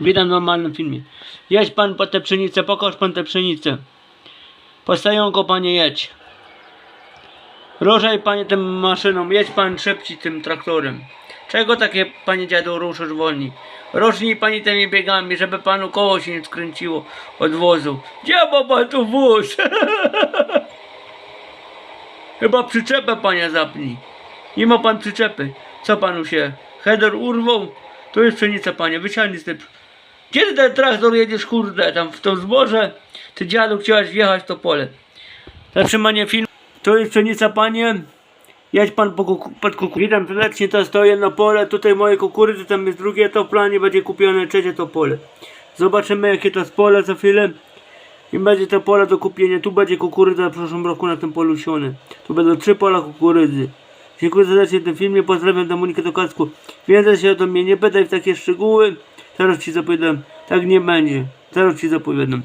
Witam w normalnym filmie. Jedź pan po tę pszenicę, pokaż pan tę pszenicę. Po stajonko panie jedź. Ruszaj panie tym maszyną, jedź pan szybciej tym traktorem. Czego takie panie dziadu ruszasz wolniej? Rocznij pani tymi biegami, żeby panu koło się nie skręciło od wozu. Gdzie ma pan tu wóz? Chyba przyczepę panie zapnij. Nie ma pan przyczepy. Co panu się? Header urwał? To jest pszenica panie, wysiądź z tej... Kiedy ten traktor jedziesz kurde tam w to zboże? Ty dziadu chciałeś wjechać w to pole. Zatrzymanie film. To jest pszenica panie. Jedź pan po kuku, pod kuku. Witam serdecznie, to stoję na pole. Tutaj moje kukurydzy, tam jest drugie to planie, będzie kupione trzecie to pole. Zobaczymy jakie to jest pole za chwilę. I będzie to pole do kupienia. Tu będzie kukurydza w przyszłym roku na tym polu sione. Tu będą trzy pola kukurydzy. Dziękuję serdecznie za ten filmie. Pozdrawiam Dominikę Tokacku. Więcej się o mnie nie pytaj w takie szczegóły. Zaraz ci zapowiadam. Tak nie będzie. Zaraz ci zapowiadam.